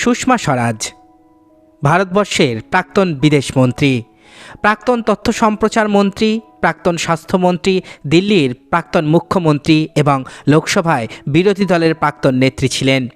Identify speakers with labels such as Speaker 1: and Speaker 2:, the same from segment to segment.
Speaker 1: সুষমা স্বরাজ। ভারতবর্ষের প্রাক্তন বিদেশমন্ত্রী প্রাক্তন তথ্য সম্প্রচার মন্ত্রী, প্রাক্তন স্বাস্থ্যমন্ত্রী দিল্লির প্রাক্তন মুখ্যমন্ত্রী এবং লোকসভায় বিরোধী দলের প্রাক্তন নেত্রী ছিলেন।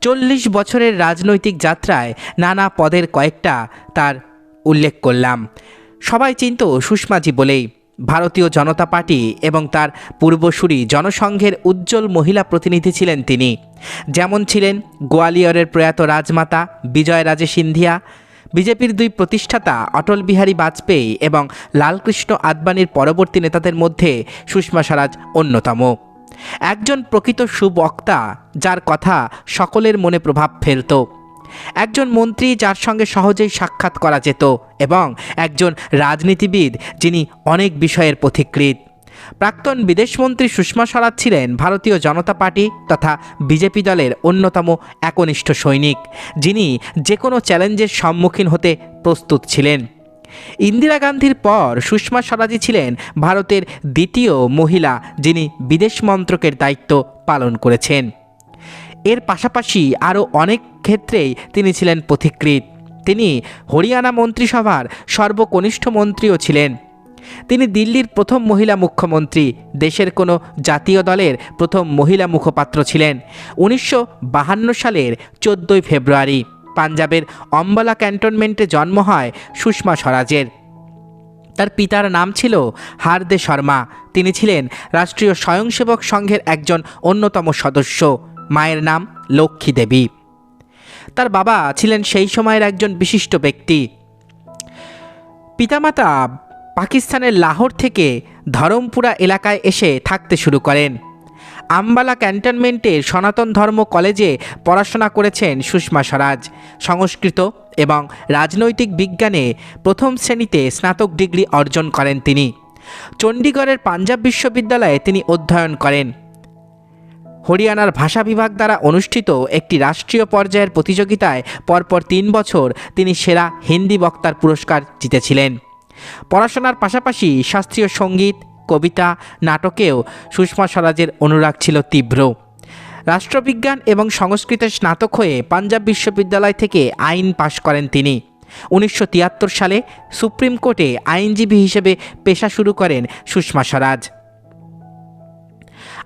Speaker 1: চল্লিশ বছরের রাজনৈতিক যাত্রায় নানা পদের কয়েকটা তার উল্লেখ করলাম। সবাই চিনত সুষমাজি বলেই ভারতীয় জনতা পার্টি এবং তার পূর্বসূরি জনসংঘের উজ্জ্বল মহিলা প্রতিনিধি ছিলেন তিনি। যেমন ছিলেন গোয়ালিয়রের প্রয়াত রাজমাতা বিজয় রাজে সিন্ধিয়া, বিজেপির দুই প্রতিষ্ঠাতা অটল বিহারী বাজপেয়ী এবং লালকৃষ্ণ আদবানির পরবর্তী নেতাদের মধ্যে সুষমা স্বরাজ অন্যতম। একজন প্রকৃত সুবক্তা যার কথা সকলের মনে প্রভাব ফেলত। একজন মন্ত্রী যার সঙ্গে সহজেই সাক্ষাৎ করা যেত এবং একজন রাজনীতিবিদ যিনি অনেক বিষয়ের পথিকৃৎ। প্রাক্তন বিদেশমন্ত্রী সুষমা স্বরাজ ছিলেন ভারতীয় জনতা পার্টি তথা বিজেপি দলের অন্যতম একনিষ্ঠ সৈনিক, যিনি যে কোনো চ্যালেঞ্জের সম্মুখীন হতে প্রস্তুত ছিলেন। ইন্দিরা গান্ধীর পর সুষমা স্বরাজই ছিলেন ভারতের দ্বিতীয় মহিলা যিনি বিদেশ মন্ত্রকের দায়িত্ব পালন করেছেন। এর পাশাপাশি আরও অনেক ক্ষেত্রেই তিনি ছিলেন পথিকৃৎ। তিনি হরিয়ানা মন্ত্রিসভার সর্বকনিষ্ঠ মন্ত্রীও ছিলেন। তিনি দিল্লির প্রথম মহিলা মুখ্যমন্ত্রী, দেশের কোনো জাতীয় দলের প্রথম মহিলা মুখপাত্র ছিলেন। উনিশশো সালের চোদ্দোই ফেব্রুয়ারি পাঞ্জাবের অম্বালা ক্যান্টনমেন্টে জন্ম হয় সুষমা স্বরাজের। তার পিতার নাম ছিল হারদে শর্মা। তিনি ছিলেন রাষ্ট্রীয় স্বয়ংসেবক সংঘের একজন অন্যতম সদস্য। মায়ের নাম লক্ষ্মী দেবী। তার বাবা ছিলেন সেই সময়ের একজন বিশিষ্ট ব্যক্তি। পিতামাতা পাকিস্তানের লাহোর থেকে ধরমপুরা এলাকায় এসে থাকতে শুরু করেন। আম্বালা ক্যান্টনমেন্টের সনাতন ধর্ম কলেজে পড়াশোনা করেছেন সুষমা স্বরাজ। সংস্কৃত এবং রাজনৈতিক বিজ্ঞানে প্রথম শ্রেণীতে স্নাতক ডিগ্রি অর্জন করেন তিনি। চণ্ডীগড়ের পাঞ্জাব বিশ্ববিদ্যালয়ে তিনি অধ্যয়ন করেন। হরিয়ানার ভাষা বিভাগ দ্বারা অনুষ্ঠিত একটি রাষ্ট্রীয় পর্যায়ের প্রতিযোগিতায় পরপর তিন বছর তিনি সেরা হিন্দি বক্তার পুরস্কার জিতেছিলেন। পড়াশোনার পাশাপাশি শাস্ত্রীয় সংগীত, কবিতা, নাটকেও সুষমা স্বরাজের অনুরাগ ছিল তীব্র। রাষ্ট্রবিজ্ঞান এবং সংস্কৃতের স্নাতক হয়ে পাঞ্জাব বিশ্ববিদ্যালয় থেকে আইন পাশ করেন তিনি। উনিশশো তিয়াত্তর সালে সুপ্রিম কোর্টে আইনজীবী হিসেবে পেশা শুরু করেন সুষমা স্বরাজ।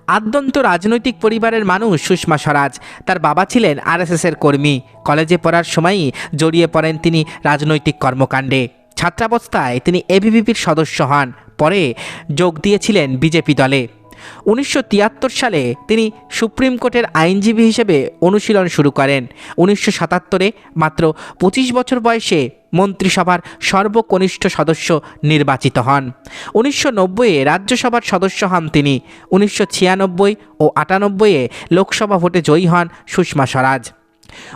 Speaker 1: আদ্যন্ত রাজনৈতিক পরিবারের মানুষ সুষমা স্বরাজ। তার বাবা ছিলেন আরএসএসের কর্মী। কলেজে পড়ার সময়ই জড়িয়ে পড়েন তিনি রাজনৈতিক কর্মকাণ্ডে। ছাত্রাবস্থায় তিনি এবিভিপির সদস্য হন। পরে যোগ দিয়েছিলেন বিজেপি দলে। উনিশশো তিয়াত্তর সালে তিনি সুপ্রিম কোর্টের আইনজীবী হিসেবে অনুশীলন শুরু করেন। উনিশশো সাতাত্তরে মাত্র পঁচিশ বছর বয়সে মন্ত্রিসভার সর্বকনিষ্ঠ সদস্য নির্বাচিত হন। উনিশশো নব্বইয়ে রাজ্যসভার সদস্য হন তিনি। উনিশশো ছিয়ানব্বই ও আটানব্বইয়ে লোকসভা ভোটে জয়ী হন সুষমা স্বরাজ।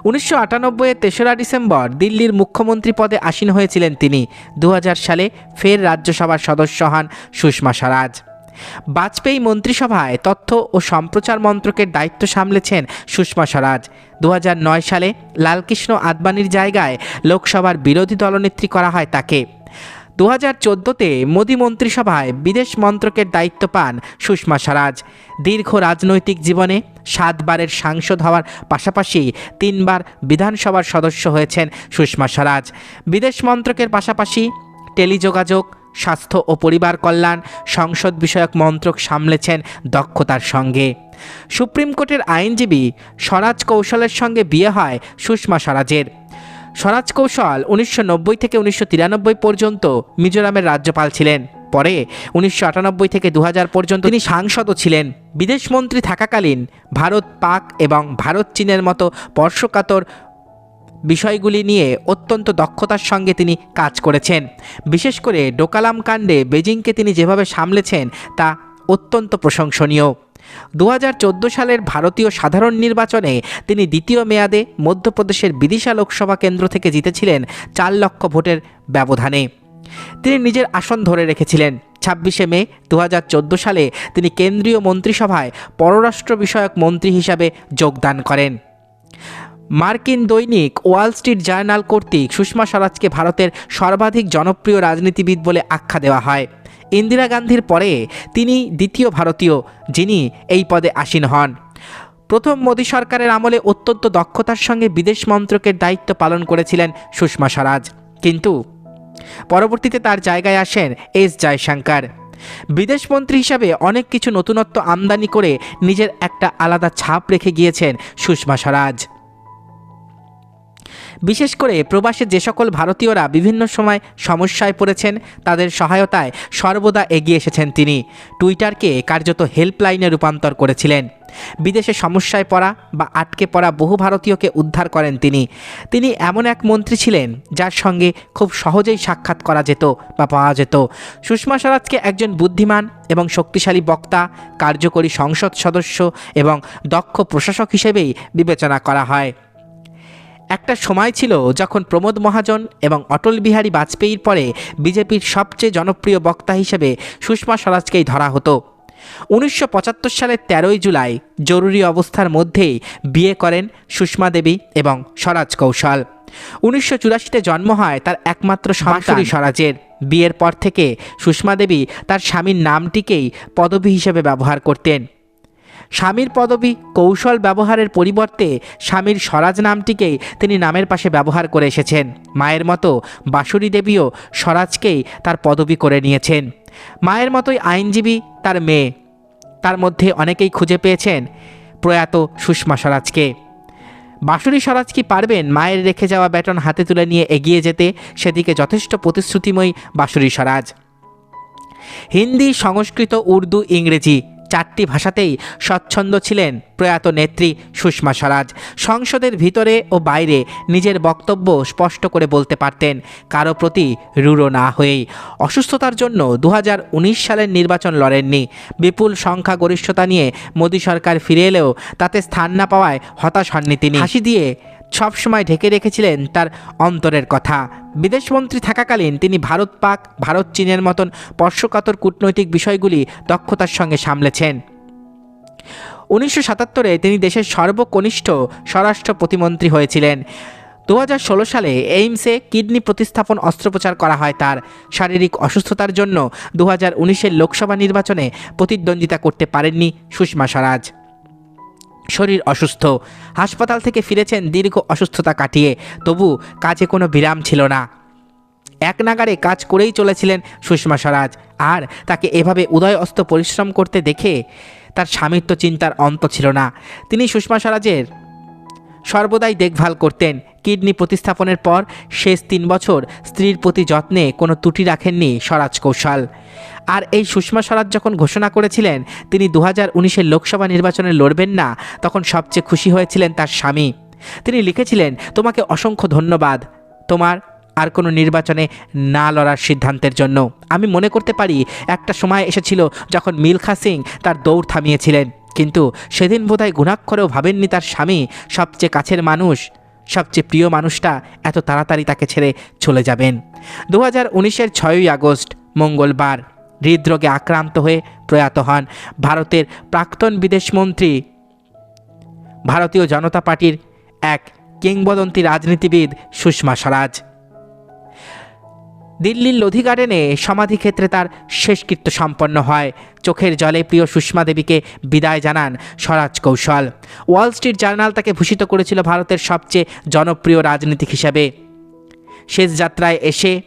Speaker 1: উনিশশো আটানব্বইয়ের তেসরা ডিসেম্বর দিল্লির মুখ্যমন্ত্রী পদে আসীন হয়েছিলেন তিনি। দু হাজার সালে ফের রাজ্যসভার সদস্য হন সুষমা স্বরাজ। বাজপেয়ী মন্ত্রিসভায় তথ্য ও সম্প্রচার মন্ত্রকের দায়িত্ব সামলেছেন সুষমা স্বরাজ। দু হাজার নয় সালে লালকৃষ্ণ আদবানির জায়গায় লোকসভার বিরোধী দলনেত্রী করা হয় তাকে। দু হাজার চোদ্দোতে মোদী মন্ত্রিসভায় বিদেশ মন্ত্রকের দায়িত্ব পান সুষমা স্বরাজ। দীর্ঘ রাজনৈতিক জীবনে সাতবারের সাংসদ হওয়ার পাশাপাশি তিনবার বিধানসভার সদস্য হয়েছেন সুষমা স্বরাজ। বিদেশ মন্ত্রকের পাশাপাশি টেলিযোগাযোগ স্বাস্থ্য ও পরিবার কল্যাণ সংসদ বিষয়ক মন্ত্রক সামলেছেন দক্ষতার সঙ্গে। সুপ্রিম কোর্টের আইনজীবী স্বরাজ কৌশলের সঙ্গে বিয়ে হয় সুষমা স্বরাজের। স্বরাজ কৌশল উনিশশো নব্বই থেকে উনিশশো তিরানব্বই পর্যন্ত মিজোরামের রাজ্যপাল ছিলেন। পরে উনিশশো আটানব্বই থেকে দু হাজার পর্যন্ত তিনি সাংসদও ছিলেন। বিদেশমন্ত্রী থাকাকালীন ভারত পাক এবং ভারত চীনের মতো স্পর্শকাতর বিষয়গুলি নিয়ে অত্যন্ত দক্ষতার সঙ্গে তিনি কাজ করেছেন। বিশেষ করে ডোকালাম কাণ্ডে বেজিংকে তিনি যেভাবে সামলেছেন, তা অত্যন্ত প্রশংসনীয়। দু হাজার চোদ্দ সালের ভারতীয় সাধারণ নির্বাচনে তিনি দ্বিতীয় মেয়াদে মধ্যপ্রদেশের বিদিশা লোকসভা কেন্দ্র থেকে জিতেছিলেন চার লক্ষ ভোটের ব্যবধানে। তিনি নিজের আসন ধরে রেখেছিলেন। ছাব্বিশে মে দু হাজার চোদ্দ সালে তিনি কেন্দ্রীয় মন্ত্রিসভায় পররাষ্ট্র বিষয়ক মন্ত্রী হিসাবে যোগদান করেন। মার্কিন দৈনিক ওয়াল স্ট্রিট জার্নাল কর্তৃক সুষমা স্বরাজকে ভারতের সর্বাধিক জনপ্রিয় রাজনীতিবিদ বলে আখ্যা দেওয়া হয়। ইন্দিরা গান্ধীর পরে তিনি দ্বিতীয় ভারতীয়, যিনি এই পদে আসীন হন। প্রথম মোদী সরকারের আমলে অত্যন্ত দক্ষতার সঙ্গে বিদেশ মন্ত্রকের দায়িত্ব পালন করেছিলেন সুষমা স্বরাজ। কিন্তু পরবর্তীতে তার জায়গায় আসেন এস জয়শঙ্কর। বিদেশমন্ত্রী হিসাবে অনেক কিছু নতুনত্ব আমদানি করে নিজের একটা আলাদা ছাপ রেখে গিয়েছেন সুষমা স্বরাজ। বিশেষ করে প্রবাসে যে সকল ভারতীয়রা বিভিন্ন সময় সমস্যায় পড়েছেন, তাদের সহায়তায় সর্বদা এগিয়ে এসেছেন তিনি। টুইটারকে কার্যত হেল্পলাইনে রূপান্তর করেছিলেন। বিদেশে সমস্যায় পড়া বা আটকে পড়া বহু ভারতীয়কে উদ্ধার করেন তিনি। তিনি এমন এক মন্ত্রী ছিলেন, যার সঙ্গে খুব সহজেই সাক্ষাৎ করা যেত বা পাওয়া যেত। সুষমা স্বরাজকে একজন বুদ্ধিমান এবং শক্তিশালী বক্তা, কার্যকরী সংসদ সদস্য এবং দক্ষ প্রশাসক হিসেবেই বিবেচনা করা হয়। একটা সময় ছিল যখন প্রমোদ মহাজন এবং অটল বিহারী বাজপেয়ীর পরে বিজেপির সবচেয়ে জনপ্রিয় বক্তা হিসেবে সুষমা স্বরাজকেই ধরা হতো। উনিশশো পঁচাত্তর সালের তেরোই জুলাই জরুরি অবস্থার মধ্যেই বিয়ে করেন সুষমা দেবী এবং স্বরাজ কৌশল। উনিশশো চুরাশিতে জন্ম হয় তার একমাত্র সরাসরি স্বরাজের। বিয়ের পর থেকে সুষমা দেবী তার স্বামীর নামটিকেই পদবী হিসেবে ব্যবহার করতেন। স্বামীর পদবী কৌশল ব্যবহারের পরিবর্তে স্বামীর স্বরাজ নামটিকেই তিনি নামের পাশে ব্যবহার করে এসেছেন। মায়ের মতো বাঁশুরী দেবীও স্বরাজকেই তার পদবী করে নিয়েছেন। মায়ের মতোই আইনজীবী তার মেয়ে। তার মধ্যে অনেকেই খুঁজে পেয়েছেন প্রয়াত সুষমা স্বরাজকে। বাঁশুরী স্বরাজ কি পারবেন মায়ের রেখে যাওয়া ব্যাটন হাতে তুলে নিয়ে এগিয়ে যেতে? সেদিকে যথেষ্ট প্রতিশ্রুতিময়ী বাঁশুরী স্বরাজ। হিন্দি সংস্কৃত উর্দু ইংরেজি চারটি ভাষাতেই স্বচ্ছন্দ ছিলেন প্রয়াত নেত্রী সুষমা স্বরাজ। সংসদের ভিতরে ও বাইরে নিজের বক্তব্য স্পষ্ট করে বলতে পারতেন, কারও প্রতি রূঢ় না হয়েই। অসুস্থতার জন্য দু হাজার উনিশ সালের নির্বাচন লড়েননি। বিপুল সংখ্যাগরিষ্ঠতা নিয়ে মোদী সরকার ফিরে এলেও তাতে স্থান না পাওয়ায় হতাশ হননি তিনি। হাসি দিয়ে সবসময় ঢেকে রেখেছিলেন তার অন্তরের কথা। বিদেশমন্ত্রী থাকাকালীন তিনি ভারত পাক, ভারত চীনের মতন স্পর্শকাতর কূটনৈতিক বিষয়গুলি দক্ষতার সঙ্গে সামলেছেন। উনিশশো সাতাত্তরে তিনি দেশের সর্বকনিষ্ঠ স্বরাষ্ট্র প্রতিমন্ত্রী হয়েছিলেন। দু হাজার ষোলো সালে এইমসে কিডনি প্রতিস্থাপন অস্ত্রোপচার করা হয় তার শারীরিক অসুস্থতার জন্য। দু হাজার লোকসভা নির্বাচনে প্রতিদ্বন্দ্বিতা করতে পারেননি সুষমা স্বরাজ। শরীর অসুস্থ। হাসপাতাল থেকে ফিরেছেন দীর্ঘ অসুস্থতা কাটিয়ে। তবু কাজে কোনো বিরাম ছিল না। এক নাগারে কাজ করেই চলেছিলেন সুষমা স্বরাজ। আর তাকে এভাবে উদয় অস্ত পরিশ্রম করতে দেখে তার স্বামীর তো চিন্তার অন্ত ছিল না। তিনি সুষমা স্বরাজের সর্বদাই দেখভাল করতেন। কিডনি প্রতিস্থাপনের পর শেষ তিন বছর স্ত্রীর প্রতি যত্নে কোনো ত্রুটি রাখেননি স্বরাজ কৌশল। আর এই সুষমা স্বরাজ যখন ঘোষণা করেছিলেন, তিনি দু হাজার লোকসভা নির্বাচনে লড়বেন না, তখন সবচেয়ে খুশি হয়েছিলেন তার স্বামী। তিনি লিখেছিলেন, তোমাকে অসংখ্য ধন্যবাদ। তোমার আর কোনো নির্বাচনে না লড়ার সিদ্ধান্তের জন্য। আমি মনে করতে পারি, একটা সময় এসেছিল যখন মিলখা সিং তার দৌড় থামিয়েছিলেন। কিন্তু সেদিন বোধহয় গুণাক্ষরেও ভাবেননি তার স্বামী, সবচেয়ে কাছের মানুষ। সবচেয়ে প্রিয় মানুষটা এত তাড়াতাড়ি তাকে ছেড়ে চলে যাবেন। দু হাজার উনিশের ছয়ই আগস্ট, মঙ্গলবার, হৃদরোগে আক্রান্ত হয়ে প্রয়াত হন ভারতের প্রাক্তন বিদেশমন্ত্রী, ভারতীয় জনতা পার্টির এক কিংবদন্তি রাজনীতিবিদ সুষমা স্বরাজ। দিল্লির লোধি গার্ডেনে সমাধিক্ষেত্রে তার শেষকৃত্য সম্পন্ন হয়। চোখের জলে প্রিয় সুষমা দেবীকে বিদায় জানান স্বরাজ কৌশল। ওয়াল স্ট্রিট জার্নাল তাকে ভূষিত করেছিল ভারতের সবচেয়ে জনপ্রিয় রাজনীতিক হিসাবে। শেষ যাত্রায় এসে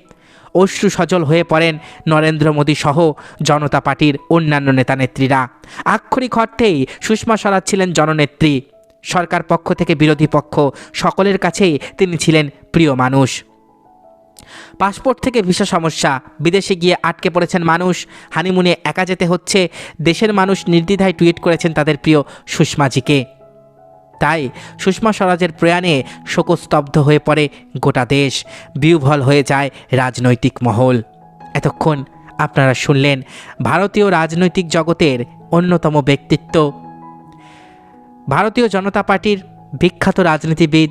Speaker 1: অশ্রু সজল হয়ে পড়েন নরেন্দ্র মোদী সহ জনতা পার্টির অন্যান্য নেতানেত্রীরা। আক্ষরিক অর্থেই সুষমা স্বরাজ ছিলেন জননেত্রী। সরকার পক্ষ থেকে বিরোধী পক্ষ সকলের কাছেই তিনি ছিলেন প্রিয় মানুষ। পাসপোর্ট থেকে ভিসা সমস্যা। বিদেশে গিয়ে আটকে পড়েছেন মানুষ। হানিমুনে একা যেতে হচ্ছে। দেশের মানুষ নির্দ্বিধায় টুইট করেছেন তাদের প্রিয় সুষমাজিকে। তাই সুষমা স্বরাজের প্রয়াণে শোকস্তব্ধ হয়ে পড়ে গোটা দেশ। বিউভল হয়ে যায় রাজনৈতিক মহল। এতক্ষণ আপনারা শুনলেন ভারতীয় রাজনৈতিক জগতের অন্যতম ব্যক্তিত্ব। ভারতীয় জনতা পার্টির বিখ্যাত রাজনীতিবিদ